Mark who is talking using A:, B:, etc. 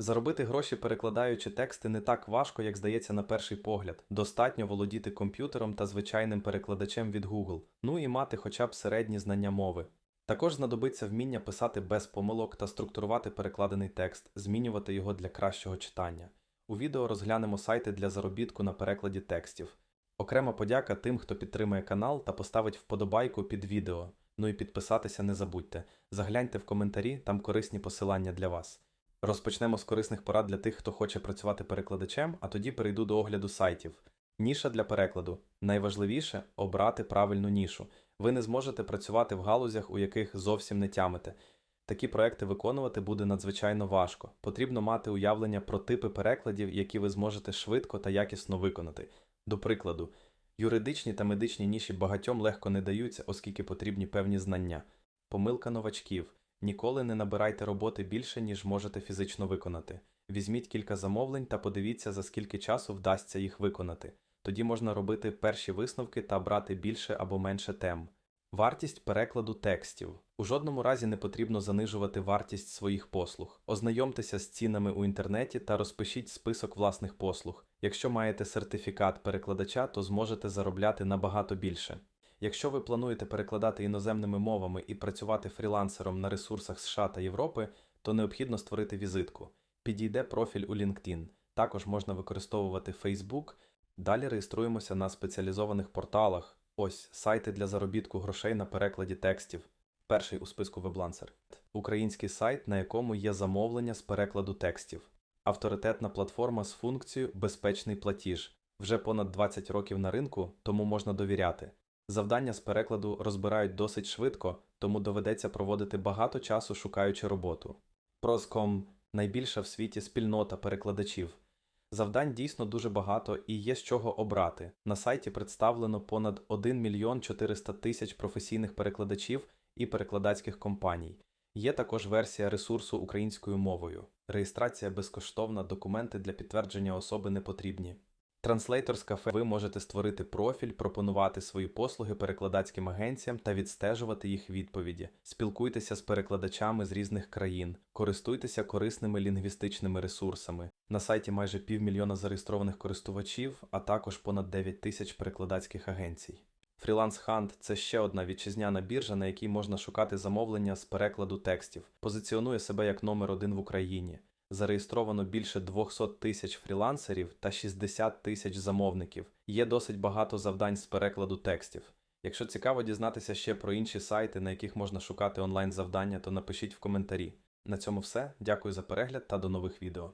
A: Заробити гроші, перекладаючи тексти, не так важко, як здається на перший погляд. Достатньо володіти комп'ютером та звичайним перекладачем від Google, ну і мати хоча б середні знання мови. Також знадобиться вміння писати без помилок та структурувати перекладений текст, змінювати його для кращого читання. У відео розглянемо сайти для заробітку на перекладі текстів. Окрема подяка тим, хто підтримує канал та поставить вподобайку під відео. Ну і підписатися не забудьте. Загляньте в коментарі, там корисні посилання для вас. Розпочнемо з корисних порад для тих, хто хоче працювати перекладачем, а тоді перейду до огляду сайтів. Ніша для перекладу. Найважливіше обрати правильну нішу. Ви не зможете працювати в галузях, у яких зовсім не тямите. Такі проекти виконувати буде надзвичайно важко. Потрібно мати уявлення про типи перекладів, які ви зможете швидко та якісно виконати. До прикладу, юридичні та медичні ніші багатьом легко не даються, оскільки потрібні певні знання. Помилка новачків. Ніколи не набирайте роботи більше, ніж можете фізично виконати. Візьміть кілька замовлень та подивіться, за скільки часу вдасться їх виконати. Тоді можна робити перші висновки та брати більше або менше тем. Вартість перекладу текстів. У жодному разі не потрібно занижувати вартість своїх послуг. Ознайомтеся з цінами у інтернеті та розпишіть список власних послуг. Якщо маєте сертифікат перекладача, то зможете заробляти набагато більше. Якщо ви плануєте перекладати іноземними мовами і працювати фрілансером на ресурсах США та Європи, то необхідно створити візитку. Підійде профіль у LinkedIn. Також можна використовувати Facebook. Далі реєструємося на спеціалізованих порталах. Ось сайти для заробітку грошей на перекладі текстів. Перший у списку WebLancer. Український сайт, на якому є замовлення з перекладу текстів. Авторитетна платформа з функцією Безпечний платіж. Вже понад 20 років на ринку, тому можна довіряти. Завдання з перекладу розбирають досить швидко, тому доведеться проводити багато часу шукаючи роботу. Prozcom – найбільша в світі спільнота перекладачів. Завдань дійсно дуже багато і є з чого обрати. На сайті представлено понад 1 мільйон 400 тисяч професійних перекладачів і перекладацьких компаній. Є також версія ресурсу українською мовою. Реєстрація безкоштовна, документи для підтвердження особи не потрібні. Translators Cafe ви можете створити профіль, пропонувати свої послуги перекладацьким агенціям та відстежувати їх відповіді. Спілкуйтеся з перекладачами з різних країн, користуйтеся корисними лінгвістичними ресурсами. На сайті майже півмільйона зареєстрованих користувачів, а також понад 9 тисяч перекладацьких агенцій. Freelance Hunt – це ще одна вітчизняна біржа, на якій можна шукати замовлення з перекладу текстів. Позиціонує себе як номер один в Україні. Зареєстровано більше 200 тисяч фрілансерів та 60 тисяч замовників. Є досить багато завдань з перекладу текстів. Якщо цікаво дізнатися ще про інші сайти, на яких можна шукати онлайн завдання, то напишіть в коментарі. На цьому все. Дякую за перегляд та до нових відео.